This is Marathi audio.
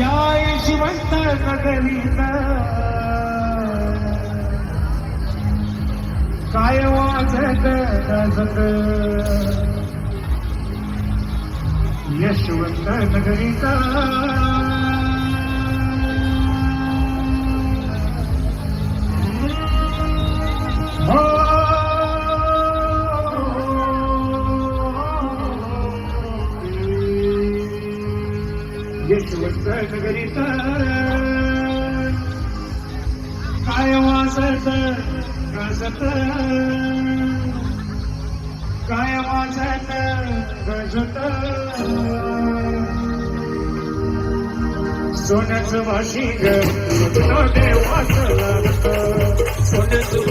या यशवंत नगरीत. काय वाजत गाजत यशवंत नगरीचा यशवंत नगरीत काय वाजत रसत काय वाजत रसत सोन्याचं वाशी ग देवाचं सोन्याचं